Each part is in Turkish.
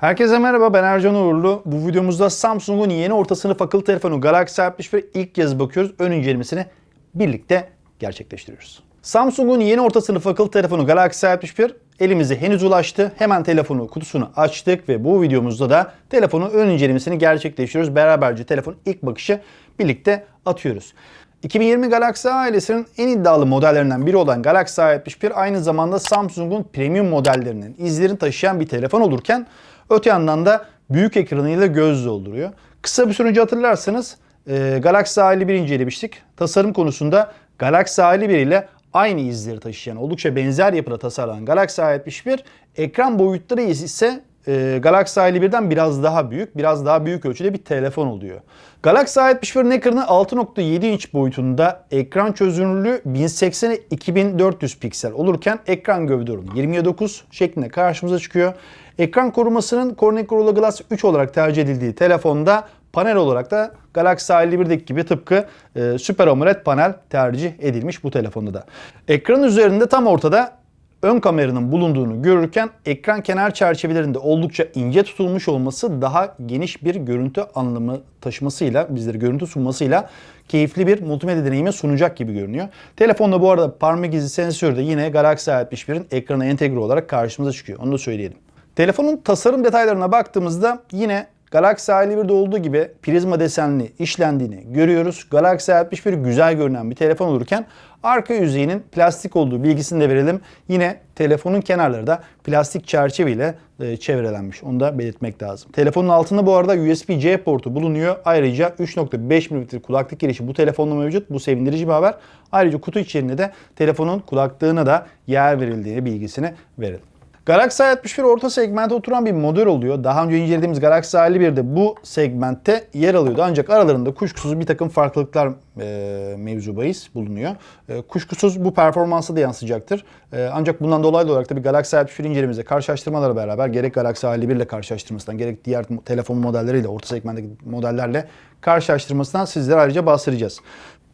Herkese merhaba ben Ercan Uğurlu. Bu videomuzda Samsung'un yeni orta sınıf akıllı telefonu Galaxy A61 ilk kez bakıyoruz. Ön incelemesini birlikte gerçekleştiriyoruz. Samsung'un yeni orta sınıf akıllı telefonu Galaxy A61 elimize henüz ulaştı. Hemen telefonu kutusunu açtık ve bu videomuzda da telefonun ön incelemesini gerçekleştiriyoruz. Beraberce telefon ilk bakışı birlikte atıyoruz. 2020 Galaxy ailesinin en iddialı modellerinden biri olan Galaxy A71 aynı zamanda Samsung'un premium modellerinin izlerini taşıyan bir telefon olurken öte yandan da büyük ekranıyla göz dolduruyor. Kısa bir süre önce hatırlarsanız e, Galaxy A51 incelemiştik. Tasarım konusunda Galaxy A51 ile aynı izleri taşıyan, oldukça benzer yapıda tasarlanan Galaxy A71 ekran boyutları ise e, Galaxy A51'den biraz daha büyük, biraz daha büyük ölçüde bir telefon oluyor. Galaxy A71'in ekranı 6.7 inç boyutunda, ekran çözünürlüğü 1080'e 2400 piksel olurken ekran gövde oranı 29 şeklinde karşımıza çıkıyor. Ekran korumasının Corning Gorilla Glass 3 olarak tercih edildiği telefonda panel olarak da Galaxy A51'deki gibi tıpkı e, Super AMOLED panel tercih edilmiş bu telefonda da. Ekran üzerinde tam ortada ön kameranın bulunduğunu görürken ekran kenar çerçevelerinde oldukça ince tutulmuş olması daha geniş bir görüntü anlamı taşımasıyla, bizlere görüntü sunmasıyla keyifli bir multimedya deneyimi sunacak gibi görünüyor. Telefonda bu arada parmak izi sensörü de yine Galaxy A71'in ekrana entegre olarak karşımıza çıkıyor. Onu da söyleyelim. Telefonun tasarım detaylarına baktığımızda yine Galaxy A51'de olduğu gibi prizma desenli işlendiğini görüyoruz. Galaxy A61 güzel görünen bir telefon olurken arka yüzeyinin plastik olduğu bilgisini de verelim. Yine telefonun kenarları da plastik çerçeveyle e, çevrelenmiş. Onu da belirtmek lazım. Telefonun altında bu arada USB-C portu bulunuyor. Ayrıca 3.5 mm kulaklık girişi bu telefonda mevcut. Bu sevindirici bir haber. Ayrıca kutu içerisinde de telefonun kulaklığına da yer verildiği bilgisini verelim. Galaxy A71 orta segmente oturan bir model oluyor. Daha önce incelediğimiz Galaxy A51 de bu segmentte yer alıyordu. Ancak aralarında kuşkusuz bir takım farklılıklar e, mevzu bahis bulunuyor. E, kuşkusuz bu performansa da yansıyacaktır. E, ancak bundan dolaylı olarak da bir Galaxy A71 incelememizde karşılaştırmalarla beraber gerek Galaxy A51 ile karşılaştırmasından gerek diğer telefon modelleriyle orta segmentteki modellerle karşılaştırmasından sizlere ayrıca bahsedeceğiz.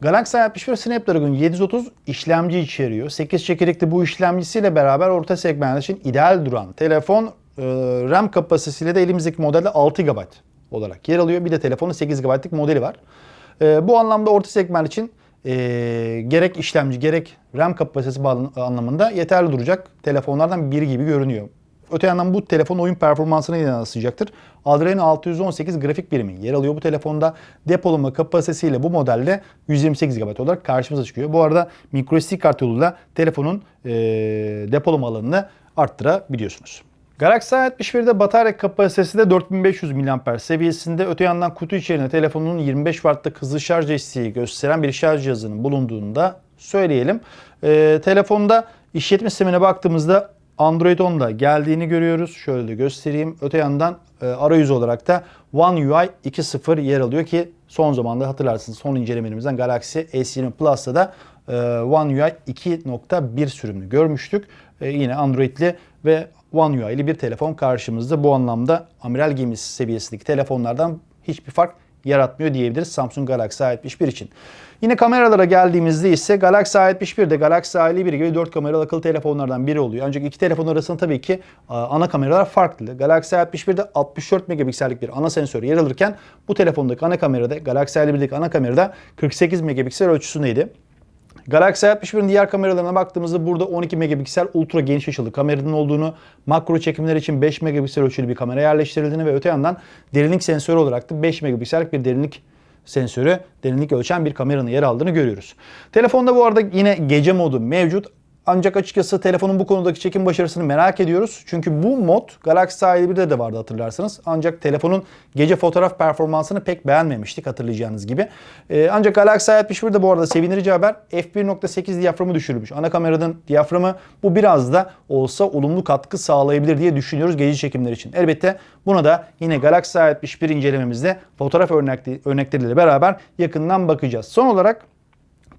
Galaxy A61 Snapdragon 730 işlemci içeriyor. 8 çekirdekli bu işlemcisiyle beraber orta segment için ideal duran telefon e, RAM kapasitesiyle de elimizdeki modelde 6 GB olarak yer alıyor. Bir de telefonun 8 GB'lık modeli var. E, bu anlamda orta segment için e, gerek işlemci gerek RAM kapasitesi anlamında yeterli duracak telefonlardan biri gibi görünüyor. Öte yandan bu telefon oyun performansına yansıyacaktır. Adreno 618 grafik birimi yer alıyor bu telefonda. Depolama kapasitesiyle bu modelde 128 GB olarak karşımıza çıkıyor. Bu arada microSD kart yoluyla telefonun e, depolama alanını arttırabiliyorsunuz. Galaxy A71'de batarya kapasitesi de 4500 mAh seviyesinde. Öte yandan kutu içerisinde telefonun 25 Watt'lık hızlı şarj desteği gösteren bir şarj cihazının bulunduğunu da söyleyelim. E, telefonda işletme sistemine baktığımızda Android 10'da geldiğini görüyoruz. Şöyle de göstereyim. Öte yandan e, arayüz olarak da One UI 2.0 yer alıyor ki son zamanda hatırlarsınız son incelemelerimizden Galaxy S20 Plus'ta da e, One UI 2.1 sürümünü görmüştük. E, yine Android'li ve One UI'li bir telefon karşımızda. Bu anlamda amiral gemisi seviyesindeki telefonlardan hiçbir fark yaratmıyor diyebiliriz Samsung Galaxy A71 için. Yine kameralara geldiğimizde ise Galaxy A71 de Galaxy A51 gibi 4 kameralı akıllı telefonlardan biri oluyor. Ancak iki telefon arasında tabii ki ana kameralar farklı. Galaxy A61'de 64 megapiksellik bir ana sensör yer alırken bu telefondaki ana kamerada Galaxy A51'deki ana kamerada 48 megapiksel ölçüsündeydi. Galaxy A61'in diğer kameralarına baktığımızda burada 12 megapiksel ultra geniş açılı kameranın olduğunu, makro çekimler için 5 megapiksel ölçülü bir kamera yerleştirildiğini ve öte yandan derinlik sensörü olarak da 5 megapiksellik bir derinlik sensörü derinlik ölçen bir kameranın yer aldığını görüyoruz. Telefonda bu arada yine gece modu mevcut. Ancak açıkçası telefonun bu konudaki çekim başarısını merak ediyoruz. Çünkü bu mod Galaxy A51'de de vardı hatırlarsanız. Ancak telefonun gece fotoğraf performansını pek beğenmemiştik hatırlayacağınız gibi. Ee, ancak Galaxy A61'de bu arada sevindirici haber f1.8 diyaframı düşürülmüş. Ana kameranın diyaframı bu biraz da olsa olumlu katkı sağlayabilir diye düşünüyoruz gece çekimler için. Elbette buna da yine Galaxy A61 incelememizde fotoğraf örnekleriyle beraber yakından bakacağız. Son olarak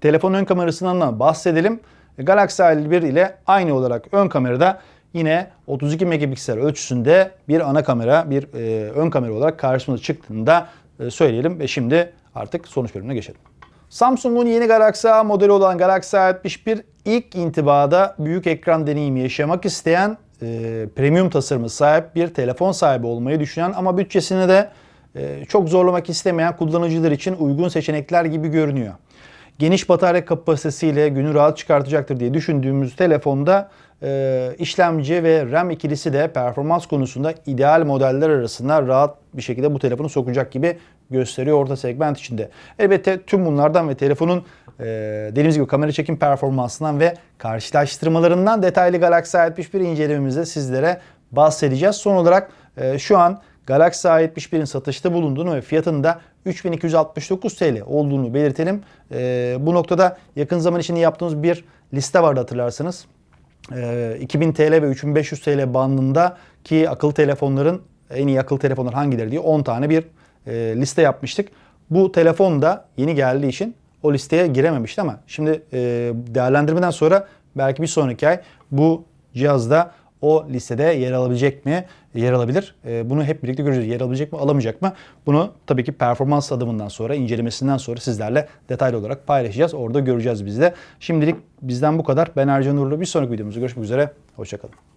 telefon ön kamerasından da bahsedelim. Galaxy A51 ile aynı olarak ön kamerada yine 32 megapiksel ölçüsünde bir ana kamera, bir e, ön kamera olarak karşımıza çıktığında e, söyleyelim ve şimdi artık sonuç bölümüne geçelim. Samsung'un yeni Galaxy A modeli olan Galaxy A71 ilk intibada büyük ekran deneyimi yaşamak isteyen e, premium tasarımı sahip bir telefon sahibi olmayı düşünen ama bütçesini de e, çok zorlamak istemeyen kullanıcılar için uygun seçenekler gibi görünüyor. Geniş batarya kapasitesiyle günü rahat çıkartacaktır diye düşündüğümüz telefonda e, işlemci ve RAM ikilisi de performans konusunda ideal modeller arasında rahat bir şekilde bu telefonu sokacak gibi gösteriyor orta segment içinde. Elbette tüm bunlardan ve telefonun e, dediğimiz gibi kamera çekim performansından ve karşılaştırmalarından detaylı Galaxy A71 incelememizde sizlere bahsedeceğiz. Son olarak e, şu an Galaxy A71'in satışta bulunduğunu ve fiyatının da 3269 TL olduğunu belirtelim. E, bu noktada yakın zaman içinde yaptığımız bir liste vardı hatırlarsanız. E, 2000 TL ve 3500 TL bandında ki akıllı telefonların en iyi akıllı telefonlar hangileri diye 10 tane bir e, liste yapmıştık. Bu telefon da yeni geldiği için o listeye girememişti ama şimdi e, değerlendirmeden sonra belki bir sonraki ay bu cihazda o listede yer alabilecek mi? Yer alabilir. E, bunu hep birlikte göreceğiz. Yer alabilecek mi, alamayacak mı? Bunu tabii ki performans adımından sonra, incelemesinden sonra sizlerle detaylı olarak paylaşacağız. Orada göreceğiz biz de. Şimdilik bizden bu kadar. Ben Ercan Uğurlu. Bir sonraki videomuzda görüşmek üzere. Hoşçakalın.